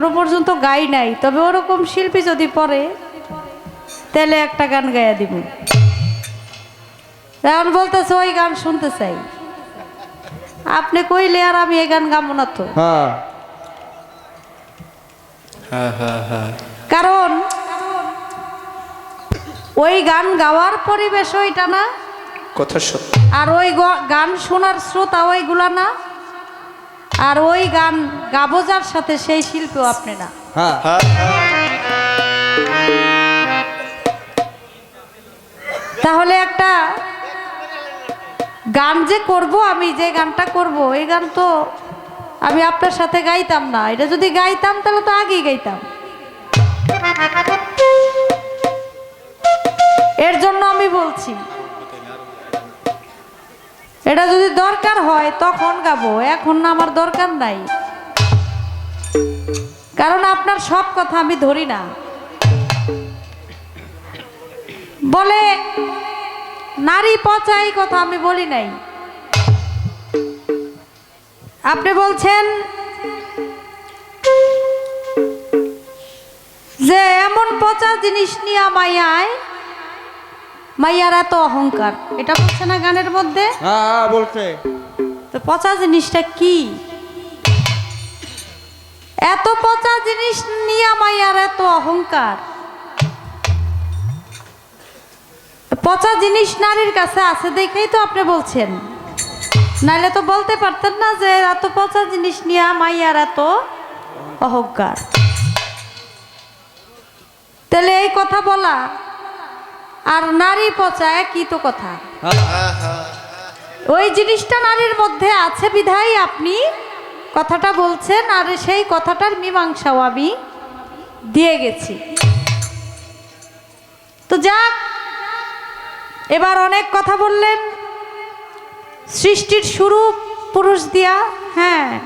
এখনও পর্যন্ত গাই নাই তবে ওরকম শিল্পী যদি পড়ে তাহলে একটা গান গাইয়া দিব। এখন বলতেছে ওই গান শুনতে চাই। আপনি কইলে আর আমি এই গান গাবো না তো। হ্যাঁ। হ্যাঁ হ্যাঁ হ্যাঁ। কারণ ওই গান গাওয়ার পরিবেশ ওইটা না। কথা সত্য। আর ওই গান শোনার শ্রোতা ওইগুলা না। আর ওই গান গাবোজার সাথে সেই শিল্পীও আপনি না। হ্যাঁ। তাহলে একটা গান যে করব আমি যে গানটা করব এই গান তো আমি আপনার সাথে গাইতাম না। এটা যদি গাইতাম তাহলে তো আগেই গাইতাম। এর জন্য আমি বলছি এটা যদি দরকার হয়, তখন গাবো। এখন না আমার দরকার নাই। কারণ আপনার সব কথা আমি ধরি না। বলে, নারী পচা এই কথা আমি বলি নাই। আপনি বলছেন যে, এমন পচা জিনিস নিয়ে মাইয়ায় মাইয়ার এত অহংকার। এটা বলছে না গানের মধ্যে? হ্যাঁ হ্যাঁ বলছে। তো পচা জিনিসটা কি? এত পচা জিনিস নিয়ে মাইয়ার এত অহংকার। পচা জিনিস নারীর কাছে আছে দেখেই তো আপনি বলছেন। নাইলে তো বলতে পারতেন না যে এত পচা জিনিস নিয়ে মাইয়ার এত অহংকার। তাহলে এই কথা বলা আর নারী পচা একই তো কথা ওই জিনিসটা নারীর মধ্যে আছে বিধায় আপনি কথাটা বলছেন আর সেই কথাটার মীমাংসাও আমি দিয়ে গেছি। তো যাক এবার অনেক কথা বললেন। সৃষ্টির শুরু পুরুষ দিয়া হ্যাঁ।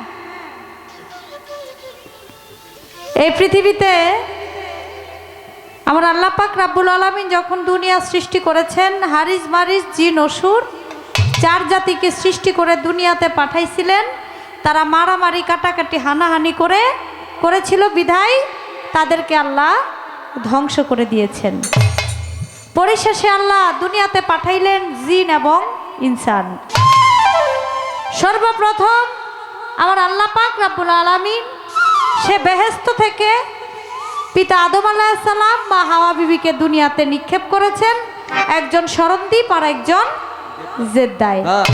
এই পৃথিবীতে আমার আল্লাহ পাক রাব্বুল আলমিন যখন দুনিয়া সৃষ্টি করেছেন, হারিস মারিস, জিন অসুর চার জাতিকে সৃষ্টি করে দুনিয়াতে পাঠাইছিলেন। তারা মারামারি, কাটাকাটি, হানাহানি করে, করেছিল বিধায় তাদেরকে আল্লাহ ধ্বংস করে দিয়েছেন। পরিশেষে আল্লাহ দুনিয়াতে পাঠাইলেন জিন এবং ইনসান। সর্বপ্রথম আমার আল্লাহ পাক রাব্বুল আলামিন সে বেহেস্ত থেকে পিতা আদম আলাহিসাল্লাম মা হাওয়া বিবিকে দুনিয়াতে নিক্ষেপ করেছেন। একজন স্মরণদ্বীপ আর একজন জেদ্দায়। হ্যাঁ।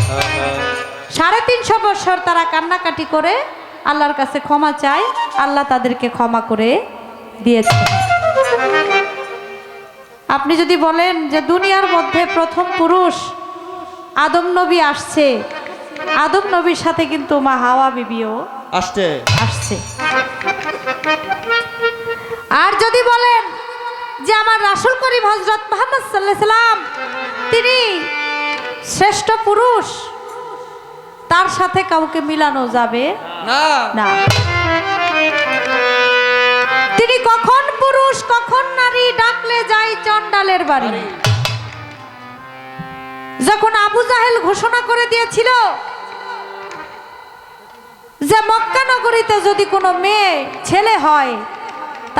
সাড়ে তিনশো বছর তারা কান্নাকাটি করে আল্লাহর কাছে ক্ষমা চায় আল্লাহ তাদেরকে ক্ষমা করে দিয়েছে। আপনি যদি বলেন যে দুনিয়ার মধ্যে প্রথম পুরুষ আদম নবী আসছে আদম নবীর সাথে কিন্তু মা হাওয়া বিবিও আসছে। আসছে। আর যদি বলেন যে আমার রাসুল করিম হজরত মোহাম্মদ সাল্লাহ সাল্লাম তিনি শ্রেষ্ঠ পুরুষ তার সাথে কাউকে মিলানো যাবে না। না। তিনি কখন পুরুষ কখন নারী ডাকলে যাই চন্ডালের বাড়ি। যখন আবু জাহেল ঘোষণা করে দিয়েছিল যে মক্কা নগরীতে যদি কোনো মেয়ে ছেলে হয়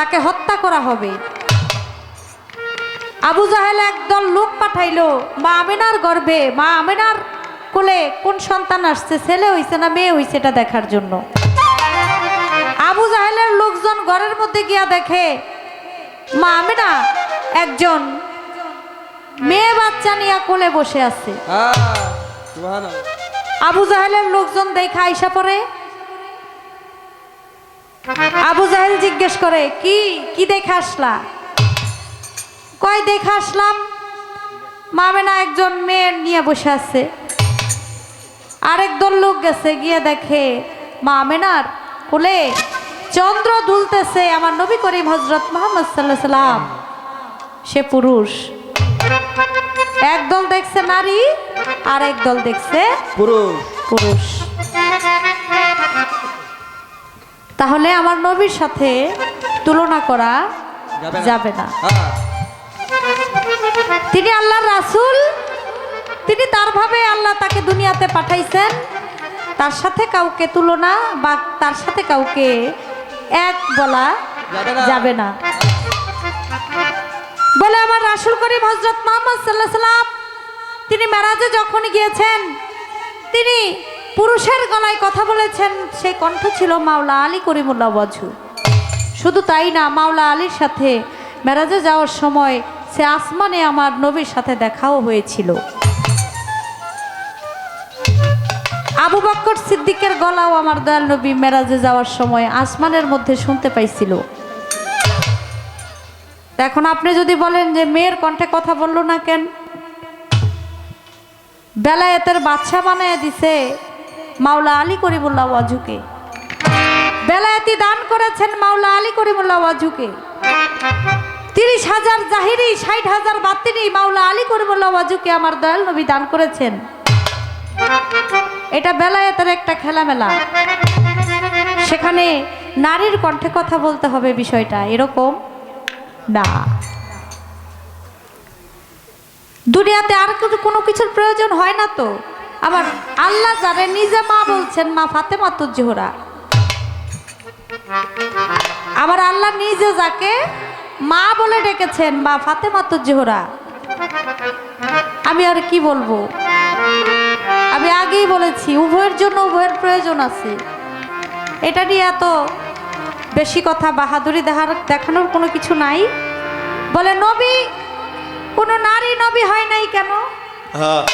তাকে হত্যা করা হবে। আবু জাহেল একদল লোক পাঠাইলো মা আমেনার গর্ভে। মা আমেনার কোলে কোন সন্তান আসছে ছেলে হইছে না মেয়ে হইছে এটা দেখার জন্য। আবু জাহেলের লোকজন ঘরের মধ্যে গিয়া দেখে মা আমেনা একজন মেয়ে বাচ্চা নিয়ে কোলে বসে আছে। হ্যাঁ আবু জাহেলের লোকজন দেখা আইসা পড়ে আবু জাহেল জিজ্ঞেস করে কি কি দেখে আসলা? কয় দেখে আসলাম মামেনা একজন মেয়ে নিয়ে বসে আছে। আরেক দল লোক গেছে গিয়ে দেখে মা আমেনার কোলে চন্দ্র দুলতেছে আমার নবী করিম হজরত মোহাম্মদ সাল্লাহ সাল্লাম সে পুরুষ। একদল দেখছে নারী আর একদল দেখছে পুরুষ। পুরুষ। তাহলে আমার নবীর সাথে তুলনা করা যাবে না। হ্যাঁ তিনি আল্লাহর রাসুল তিনি তার ভাবে আল্লাহ তাকে দুনিয়াতে পাঠাইছেন তার সাথে কাউকে তুলনা বা তার সাথে কাউকে এক বলা যাবে না। যাবে না বলে আমার রাসুল করিম হজরত মোহাম্মদ সাল্লাহ সাল্লাম তিনি মেরাজে যখন গিয়েছেন তিনি পুরুষের গলায় কথা বলেছেন সেই কণ্ঠ ছিল মাওলা আলী করিমুল্লাহ বজু শুধু তাই না, মাওলা আলীর সাথে মেরাজে যাওয়ার সময় সে আসমানে আমার নবীর সাথে দেখাও হয়েছিল। আবু বক্কর সিদ্দিকের গলাও আমার দয়াল নবী মেরাজে যাওয়ার সময় আসমানের মধ্যে শুনতে পাইছিল। এখন আপনি যদি বলেন যে মেয়ের কণ্ঠে কথা বলল না কেন? বেলায়েতের বাচ্চা বানায় দিছে। মাওলা আলী করিমুল্লাহ ওয়াজুকে। বেলায়েতি দান করেছেন মাওলা আলী করিমুল্লাহ ওয়াজুকে। তিরিশ হাজার জাহিরি, ষাট হাজার বাতিনি মাওলা আলী করিমুল্লাহ ওয়াজুকে আমার দয়াল নবী দান করেছেন। এটা বেলায়েতের একটা খেলামেলা। সেখানে নারীর কণ্ঠে কথা বলতে হবে বিষয়টা, এরকম? না। দুনিয়াতে আর কোনো কিছুর প্রয়োজন হয় না তো। আবার আল্লাহ যারে নিজে মা বলছেন, মা ফাতেমা জোহরা। আবার আল্লাহ নিজে যাকে মা বলে ডেকেছেন, মা ফাতেমা জোহরা। আমি আর কি বলব? আমি আগেই বলেছি, উভয়ের জন্য উভয়ের প্রয়োজন আছে। এটা নিয়ে এত বেশি কথা বাহাদুরি দেখার দেখানোর কোনো কিছু নাই। বলে, নবী, কোনো নারী নবী হয় নাই কেন? হ্যাঁ।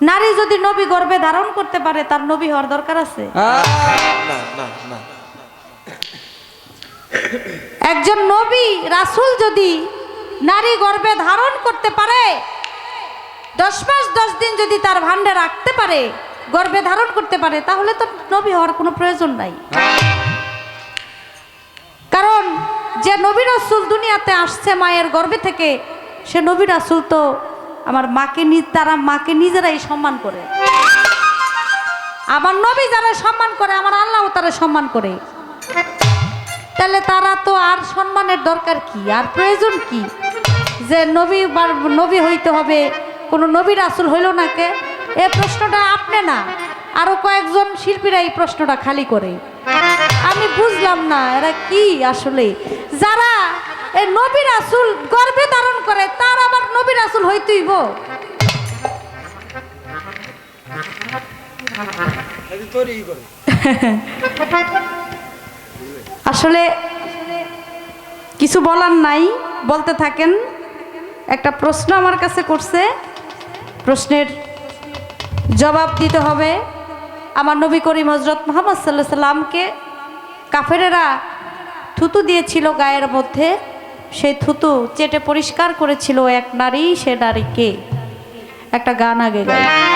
নারী যদি নবী গর্ভে ধারণ করতে পারে তার নবী হওয়ার দরকার আছে? না না না একজন নবী রাসূল যদি নারী গর্ভে ধারণ করতে পারে দশ মাস দশ দিন যদি তার ভান্ডে রাখতে পারে গর্ভে ধারণ করতে পারে তাহলে তো নবী হওয়ার কোনো প্রয়োজন নাই। কারণ যে নবী রাসুল দুনিয়াতে আসছে মায়ের গর্ভে থেকে সে নবী রাসূল তো আমার মাকে তারা মাকে নিজেরাই সম্মান করে। আমার নবী যারা সম্মান করে, আমার আল্লাহও তারা সম্মান করে। তাহলে তারা তো আর সম্মানের দরকার কি? আর প্রয়োজন কি? যে নবী বার- নবী হইতে হবে, কোনো নবীর আসল হইল না কে? এ প্রশ্নটা আপনি না, আরও কয়েকজন শিল্পীরা এই প্রশ্নটা খালি করে। আমি বুঝলাম না, এরা কি আসলে? যারা এ নবী রাসুল গর্ভে ধারণ করে তার আবার নবী রাসুল হইতেইব। আসলে কিছু বলার নাই বলতে থাকেন। একটা প্রশ্ন আমার কাছে করছে প্রশ্নের জবাব দিতে হবে। আমার নবী করিম হজরত মোহাম্মদ সাল্লাহ সাল্লামকে কাফেরেরা থুতু দিয়েছিল গায়ের মধ্যে। সেই থুতু চেটে পরিষ্কার করেছিল এক নারী সে নারীকে। একটা গান আগে গাই।